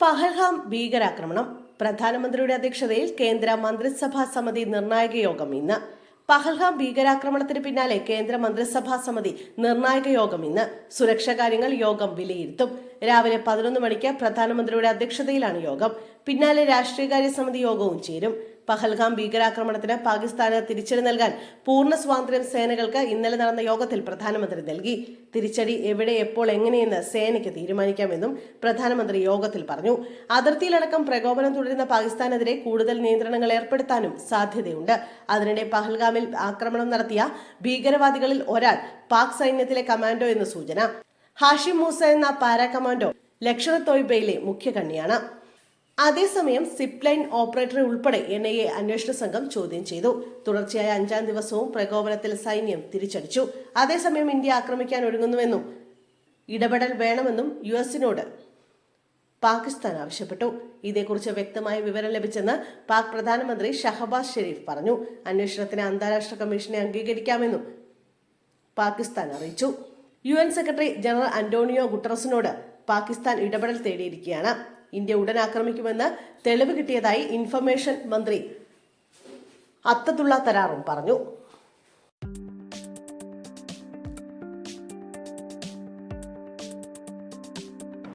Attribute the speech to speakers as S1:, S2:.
S1: പഹൽഗാം ഭീകരാക്രമണം. പ്രധാനമന്ത്രിയുടെ അധ്യക്ഷതയിൽ കേന്ദ്ര മന്ത്രിസഭാ സമിതി നിർണായക യോഗം ഇന്ന്. പഹൽഗാം ഭീകരാക്രമണത്തിന് പിന്നാലെ കേന്ദ്ര മന്ത്രിസഭാ സമിതി നിർണായക യോഗം ഇന്ന്. സുരക്ഷാ കാര്യങ്ങൾ യോഗം വിലയിരുത്തും. രാവിലെ പതിനൊന്ന് മണിക്ക് പ്രധാനമന്ത്രിയുടെ അധ്യക്ഷതയിലാണ് യോഗം. പിന്നാലെ രാഷ്ട്രീയകാര്യ സമിതി യോഗവും ചേരും. പഹൽഗാം ഭീകരാക്രമണത്തിന് പാകിസ്ഥാന് തിരിച്ചടി നൽകാൻ പൂർണ സ്വാതന്ത്ര്യം സേനകൾക്ക് ഇന്നലെ നടന്ന യോഗത്തിൽ പ്രധാനമന്ത്രി നൽകി. തിരിച്ചടി എവിടെ എപ്പോൾ എങ്ങനെയെന്ന് സേനയ്ക്ക് തീരുമാനിക്കാമെന്നും പ്രധാനമന്ത്രി യോഗത്തിൽ പറഞ്ഞു. അതിർത്തിയിലടക്കം പ്രകോപനം തുടരുന്ന പാകിസ്ഥാനെതിരെ കൂടുതൽ നിയന്ത്രണങ്ങൾ ഏർപ്പെടുത്താനും സാധ്യതയുണ്ട്. അതിനിടെ പഹൽഗാമിൽ ആക്രമണം നടത്തിയ ഭീകരവാദികളിൽ ഒരാൾ പാക് സൈന്യത്തിലെ കമാൻഡോ എന്ന് സൂചന. ഹാഷിം മൂസ എന്ന പാരാ കമാൻഡോ ലക്ഷണ തോയ്ബയിലെ മുഖ്യ കണ്ണിയാണ് അതേസമയം സിപ്ലൈൻ ലൈൻ ഓപ്പറേറ്ററെ ഉൾപ്പെടെ എൻ ഐ എ അന്വേഷണ സംഘം ചോദ്യം ചെയ്തു. തുടർച്ചയായ അഞ്ചാം ദിവസവും പ്രകോപനത്തിൽ സൈന്യം തിരിച്ചടിച്ചു. അതേസമയം ഇന്ത്യ ആക്രമിക്കാൻ ഒരുങ്ങുന്നുവെന്നും ഇടപെടൽ വേണമെന്നും യു എസിനോട് പാകിസ്ഥാൻ ആവശ്യപ്പെട്ടു. ഇതേക്കുറിച്ച് വ്യക്തമായ വിവരം ലഭിച്ചെന്ന് പാക് പ്രധാനമന്ത്രി ഷഹബാസ് ഷെരീഫ് പറഞ്ഞു. അന്വേഷണത്തിന് അന്താരാഷ്ട്ര കമ്മീഷനെ അംഗീകരിക്കാമെന്നും പാകിസ്ഥാൻ അറിയിച്ചു. യു സെക്രട്ടറി ജനറൽ അന്റോണിയോ ഗുട്ടറസിനോട് പാകിസ്ഥാൻ ഇടപെടൽ തേടിയിരിക്കുകയാണ്. ഇന്ത്യ ഉടൻ ആക്രമിക്കുമെന്ന് തെളിവ് കിട്ടിയതായി ഇൻഫർമേഷൻ മന്ത്രി അത്തതുള്ള തരാറും പറഞ്ഞു.